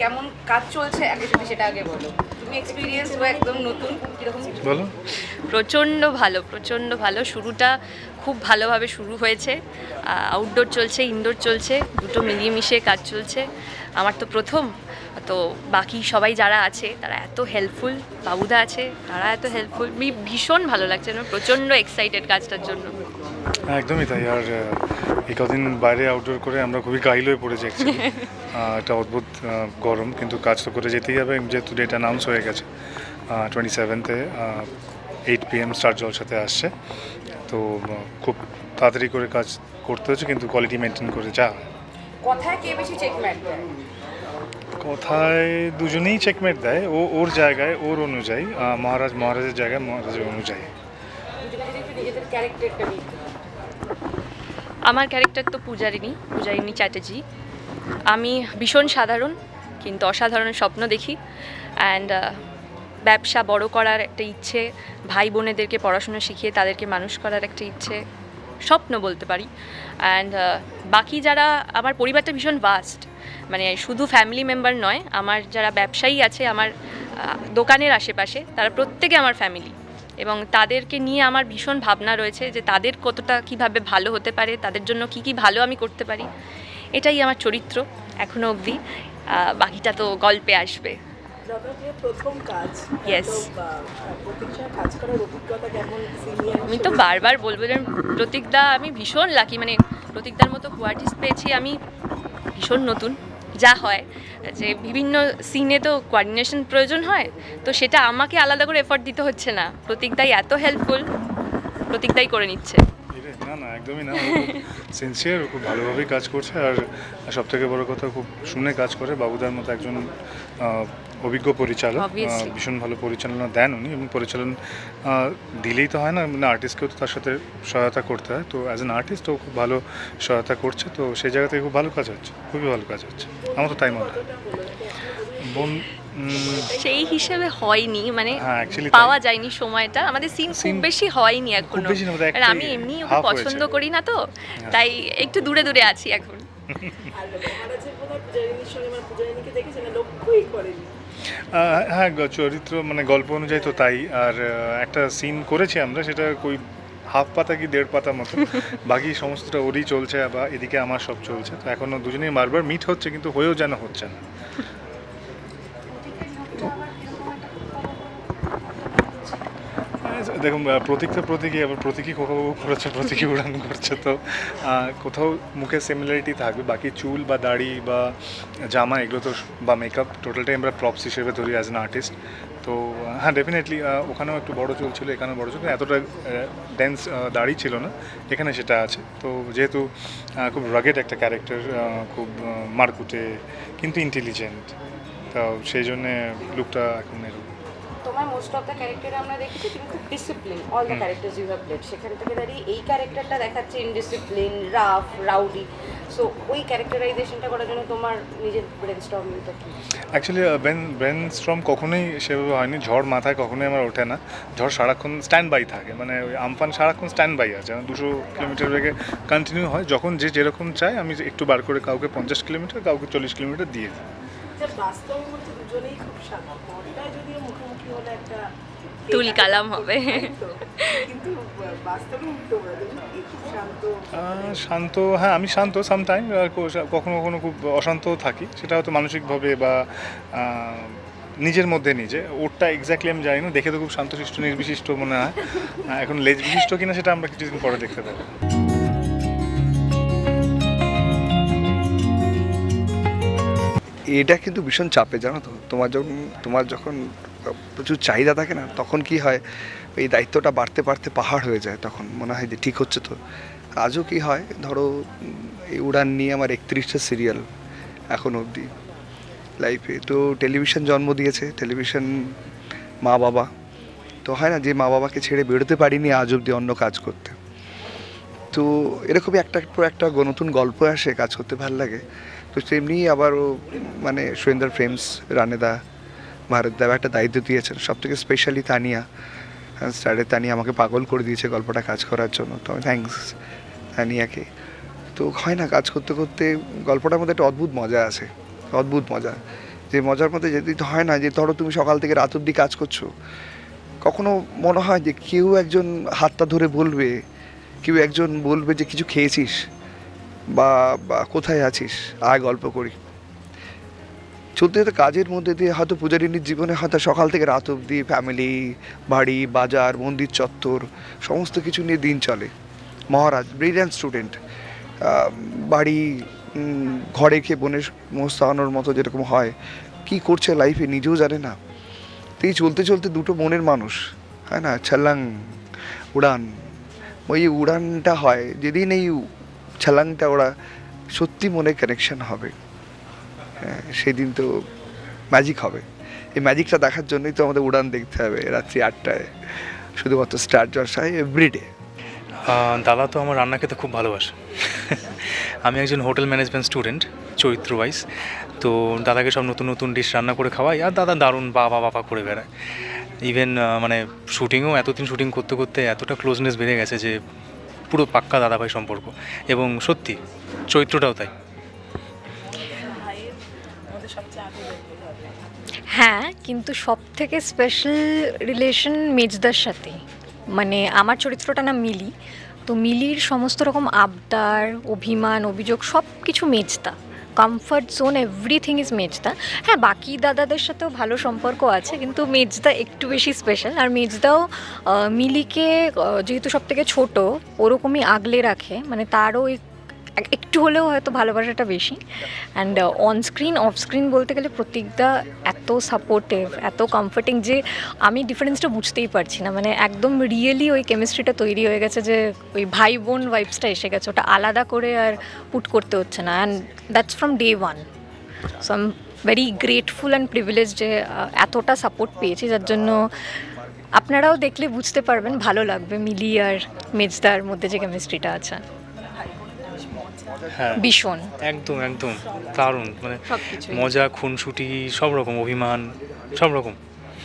কেমন কাজ চলছে আগে যদি সেটা আগে বলো। তুমি এক্সপিরিয়েন্স বা একদম নতুন কীরকম বলো। প্রচণ্ড ভালো প্রচণ্ড ভালো। শুরুটা খুব ভালোভাবে শুরু হয়েছে। আউটডোর চলছে ইনডোর চলছে দুটো মিলিয়ে মিশিয়ে কাজ চলছে। আমার তো প্রথম তো বাকি সবাই যারা আছে তারা এত হেল্পফুল বাবুদা আছে তারা এত হেল্পফুল মি ভীষণ ভালো লাগছে আমার প্রচণ্ড এক্সাইটেড কাজটার জন্য। একদমই তাই। আর এই কদিন বাইরে আউটডোর করে আমরা খুবই গাইল হয়ে পড়েছি একটা অদ্ভুত গরম কিন্তু কাজ তো করে যেতেই হবে যেহেতু ডেট অ্যানাউন্স হয়ে গেছে। টোয়েন্টি সেভেন্থে এইট পি এম স্টার জলসাতে আসছে। তো খুব তাড়াতাড়ি করে কাজ করতে হচ্ছে কিন্তু কোয়ালিটি মেনটেন করে যা। কথায় কে বেশি চেক দেয়? কথায় দুজনেই চেকমেট দেয় ও ওর জায়গায় ওর অনুযায়ী মহারাজ মহারাজের জায়গায় মহারাজের অনুযায়ী। আমার ক্যারেক্টার তো পূজারিনী পূজারিনী চ্যাটার্জি। আমি ভীষণ সাধারণ, কিন্তু অসাধারণ স্বপ্ন দেখি। অ্যান্ড ব্যবসা বড় করার একটা ইচ্ছে ভাই বোনেদেরকে পড়াশোনা শিখিয়ে তাদেরকে মানুষ করার একটা ইচ্ছে, স্বপ্ন বলতে পারি। অ্যান্ড বাকি যারা, আমার পরিবারটা ভীষণ ভাস্ট মানে শুধু ফ্যামিলি মেম্বার নয়, আমার যারা ব্যবসায়ী আছে, আমার দোকানের আশেপাশে, তারা প্রত্যেকে আমার ফ্যামিলি এবং তাদেরকে নিয়ে আমার ভীষণ ভাবনা রয়েছে যে তাদের কতটা কীভাবে ভালো হতে পারে, তাদের জন্য কি কি ভালো আমি করতে পারি। এটাই আমার চরিত্র এখনও অবধি। বাকিটা তো গল্পে আসবে। আমি তো বারবার বলব যে প্রতীকদা আমি ভীষণ লাকি মানে প্রতীকদার মতো কোয়ার্টিস্ট পেয়েছি আমি ভীষণ নতুন। যা হয় যে বিভিন্ন সিনে তো কোয়ার্ডিনেশন প্রয়োজন হয় তো সেটা আমাকে আলাদা করে এফর্ট দিতে হচ্ছে না। প্রতীকদাই এত হেল্পফুল প্রতীকদাই করে নিচ্ছে। না না একদমই না। সিনসিয়ার খুব ভালোভাবেই কাজ করছে আর সব থেকে বড় কথা খুব শুনে কাজ করে। বাবুদার মতো একজন অভিজ্ঞ পরিচালক ভীষণ ভালো পরিচালনা দেন উনি এবং পরিচালন দিলেই তো হয় না মানে আর্টিস্টকেও তো তার সাথে সহায়তা করতে হয়। তো অ্যাজ অ্যান আর্টিস্ট ও খুব ভালো সহায়তা করছে। তো সেই জায়গা থেকে খুব ভালো কাজ হচ্ছে খুবই ভালো কাজ হচ্ছে। আমার তো তাই মনে হয় বোন সেই হিসেবে হয়নি মানে হ্যাঁ, পাওয়া যায়নি সময়টা। আমাদের সিন খুব বেশি হয়নি এখনও। আর আমি এমনি ওকে পছন্দ করি না তো তাই একটু দূরে দূরে আছি এখন। হয় মানে হ্যাঁ চরিত্র মানে গল্প অনুযায়ী তো তাই। আর একটা সিন করেছি আমরা সেটা কই হাফ পাতা কি দেড় পাতা মতো। বাকি সমস্তটা ওরই চলছে বা এদিকে আমার সব চলছে। তো এখনও দুজনেই বারবার মিট হচ্ছে কিন্তু হয়েও যেন হচ্ছে না। দেখুন প্রতীক তো প্রতীকই, আবার প্রতীকই কোথাও করেছে, প্রতীকই উড়ান করছে, তো কোথাও মুখে সিমিলারিটি থাকবে, বাকি চুল বা দাড়ি বা জামা, এগুলো তো বা মেকআপ টোটালটাই আমরা প্রপস হিসেবে ধরি অ্যাজ অ্যান আর্টিস্ট তো হ্যাঁ ডেফিনেটলি ওখানেও একটু বড় চুল ছিল, এখানেও বড় চুল, এতটা ডেন্স দাড়ি ছিল না, এখানে সেটা আছে। তো, যেহেতু খুব রাগেড একটা ক্যারেক্টার খুব মারকুটে, কিন্তু ইন্টেলিজেন্ট তো সেই জন্যে লুকটা এখন এরকম। তোমার মোস্ট অফ দ্য ক্যারেক্টার আমরা দেখেছি তুমি খুব discipline all the characters you have played সেখান থেকে দাঁড়িয়ে এই ক্যারেক্টারটা দেখাচ্ছে ইনডিসিপ্লিন রাফ রাউডি সো ওই ক্যারেক্টারাইজেশনটা করার জন্য তোমার নিজের ব্রেন স্টর্মিংটা কি? অ্যাকচুয়ালি ব্রেন ব্রেন স্ট্রম কখনোই সেভাবে হয়নি। ঝড় মাথায় কখনোই আমার ওঠে না। ঝড় সারাক্ষণ স্ট্যান্ড বাই থাকে। মানে ওই আমফান সারাক্ষণ স্ট্যান্ড বাই আছে দুশো কিলোমিটার বেগে কন্টিনিউ হয়। যখন যে যেরকম চায় আমি একটু বার করে কাউকে পঞ্চাশ কিলোমিটার কাউকে চল্লিশ কিলোমিটার দিয়ে দিই। বাস্তব মধ্যে দুজনেই খুব শান্ত মনটায় যদিও মুখোমুখি হলে একটা তুল কালাম হবে। কিন্তু শান্ত হ্যাঁ আমি শান্ত সামটাইম কখনো কখনো খুব অশান্ত থাকি। সেটা হয়তো মানসিকভাবে বা নিজের মধ্যে নিজে। ওরটা এক্স্যাক্টলি আমি জানি না। দেখে তো খুব শান্তশিষ্ট নির্বিশিষ্ট মনে হয়। এখন লেজ বিশিষ্ট কিনা সেটা আমরা কিছুদিন পরে দেখতে পাবো। এটা কিন্তু ভীষণ চাপে, জানো তো? তোমার যখন তোমার যখন প্রচুর চাহিদা থাকে না, তখন কি হয়, এই দায়িত্বটা বাড়তে বাড়তে পাহাড় হয়ে যায় তখন। মনে হয় যে ঠিক হচ্ছে তো। আজও কি হয়, ধরো, এই উড়ান নিয়ে আমার একত্রিশটা সিরিয়াল এখন অবধি লাইফে তো টেলিভিশন জন্ম দিয়েছে টেলিভিশন মা বাবা তো হয় না যে মা বাবাকে ছেড়ে বেরোতে পারিনি আজ অবধি অন্য কাজ করতে। তো এরকমই একটা একটা নতুন গল্প আসে, কাজ করতে ভালো লাগে। তো তেমনি আবারও মানে সুরেন্দ্র ফ্রেমস রানেদা ভারত দেব একটা দায়িত্ব দিয়েছেন। সব থেকে স্পেশালি তানিয়া। স্টারে তানিয়া আমাকে পাগল করে দিয়েছে গল্পটা কাজ করার জন্য। তো আমি থ্যাংকস তানিয়াকে। তো হয় না, কাজ করতে করতে গল্পটার মধ্যে একটা অদ্ভুত মজা আছে। অদ্ভুত মজা। যে মজার মধ্যে যদি হয় না, যে ধরো তুমি সকাল থেকে রাত অবধি কাজ করছ। কখনো মনে হয় যে কেউ একজন হাতটা ধরে বলবে, কেউ একজন বলবে যে কিছু খেয়েছিস? বা কোথায় আছিস? আয় গল্প করি। চলতে চলতে কাজের মধ্যে দিয়ে হয়তো পূজারিনীর জীবনে হয়তো সকাল থেকে রাত অবধি ফ্যামিলি বাড়ি, বাজার, মন্দির চত্বর, সমস্ত কিছু নিয়ে দিন চলে। মহারাজ ব্রিলিয়ান্ট স্টুডেন্ট বাড়ি ঘরে খেয়ে বোনের মোস্তানোর মতো যেরকম হয়, কি করছে লাইফে নিজেও জানে না। তো এই চলতে চলতে দুটো মনের মানুষ হ্যাঁ না? ছাল্লাং, উড়ান। ওই উড়ানটা হয়, যেদিন এই ছালাংটা ওরা সত্যি মনে কানেকশন হবে। হ্যাঁ, সেদিন তো ম্যাজিক হবে। এই ম্যাজিকটা দেখার জন্যই তো আমাদের উড়ান দেখতে হবে রাত্রি আটটায়। শুধুমাত্র স্টার জলসায় এভরিডে দাদা তো আমার রান্না খেতে খুব ভালোবাসে। আমি একজন হোটেল ম্যানেজমেন্ট স্টুডেন্ট চরিত্র ওয়াইজ তো দাদাকে সব নতুন নতুন ডিশ রান্না করে খাওয়াই আর দাদা দারুণ বাবা বাবা করে বেড়ায়। ইভেন মানে শুটিংও এতদিন শুটিং করতে করতে এতটা ক্লোজনেস বেড়ে গেছে যে পুরো পাক্কা দাদাভাই সম্পর্ক। এবং সত্যি, চরিত্রটাও তাই। হ্যাঁ কিন্তু সব থেকে স্পেশাল রিলেশন মেজদার সাথে। মানে আমার চরিত্রটা না মিলি। তো মিলির সমস্ত রকম আবদার, অভিমান, অভিযোগ সব কিছু মেজদা। কমফর্ট জোন এভরিথিং ইজ মেজদা হ্যাঁ বাকি দাদাদের সাথেও ভালো সম্পর্ক আছে, কিন্তু মেজদা একটু বেশি স্পেশাল আর মেজদাও মিলিকে যেহেতু সব থেকে ছোটো, ওরকমই আগলে রাখে। মানে তারও এক- একটু হলেও হয়তো ভালোবাসাটা বেশি। And on screen off screen বলতে গেলে প্রতীকদা এত সাপোর্টিভ এত কমফর্টিং যে আমি ডিফারেন্সটা বুঝতেই পারছি না। মানে একদম রিয়েলি ওই কেমিস্ট্রিটা তৈরি হয়ে গেছে যে ওই ভাই বোন ভাইবসটা এসে গেছে। ওটা আলাদা করে আর পুট করতে হচ্ছে না। And that's from day one so am very grateful and privilege যে এতটা সাপোর্ট পেয়েছি। যার জন্য আপনারাও দেখলে বুঝতে পারবেন ভালো লাগবে মিলি আর মেজদার মধ্যে যে কেমিস্ট্রিটা আছে। ভীষণ। একদম একদম। দারুণ। মানে মজা খুনসুটি সব রকম অভিমান সব রকম।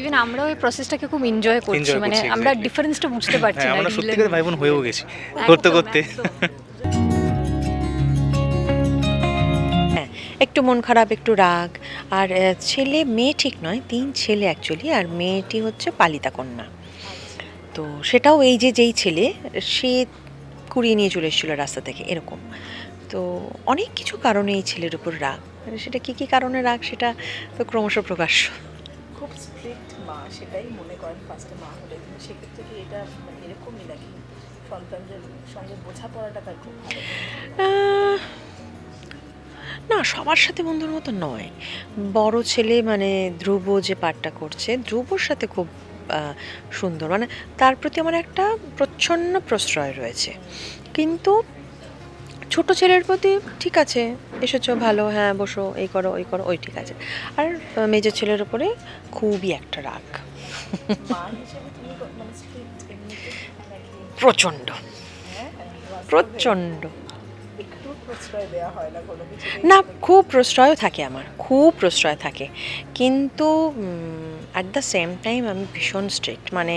ইভেন আমরা ওই প্রসেসটাকে খুব এনজয় করছি মানে আমরা ডিফারেন্সটা বুঝতে পারছি হ্যাঁ না আমরা reel সত্যি এর করে ভাই বোন হয়েও গেছি করতে করতে। হ্যাঁ একটু মন খারাপ একটু রাগ। আর ছেলে মেয়ে ঠিক নয় তিন ছেলে অ্যাকচুয়ালি আর মেয়েটি হচ্ছে পালিতা কন্যা। তো সেটাও এই যে যেই ছেলে সে কুড়িয়ে নিয়ে চলে এসেছিল রাস্তা থেকে এরকম। তো অনেক কিছু কারণে এই ছেলের উপর রাগ। আর সেটা কী কী কারণে রাগ সেটা তো ক্রমশ প্রকাশ্য খুব স্ট্রিক্ট মা সেটাই মনে করেন ফার্স্টে মা হলে। সেক্ষেত্রে কি এটা মানে এরকমই নাকি? সন্তানদের সঙ্গে বোঝাপড়াটা তার খুব না সবার সাথে বন্ধুর মতো নয়। বড় ছেলে মানে ধ্রুব যে পাঠটা করছে ধ্রুবর সাথে খুব সুন্দর। মানে তার প্রতি আমার একটা প্রচ্ছন্ন প্রশ্রয় রয়েছে। কিন্তু ছোট ছেলের প্রতি ঠিক আছে, এসেছ ভালো হ্যাঁ বসো, এই করো, ওই করো, ওই ঠিক আছে। আর মেজর ছেলের উপরে খুবই একটা রাগ। প্রচণ্ড। প্রচণ্ড। না, খুব প্রশ্রয় থাকে আমার, খুব প্রশ্রয় থাকে। কিন্তু অ্যাট দ্য সেম টাইম আমি ভীষণ স্ট্রিক্ট মানে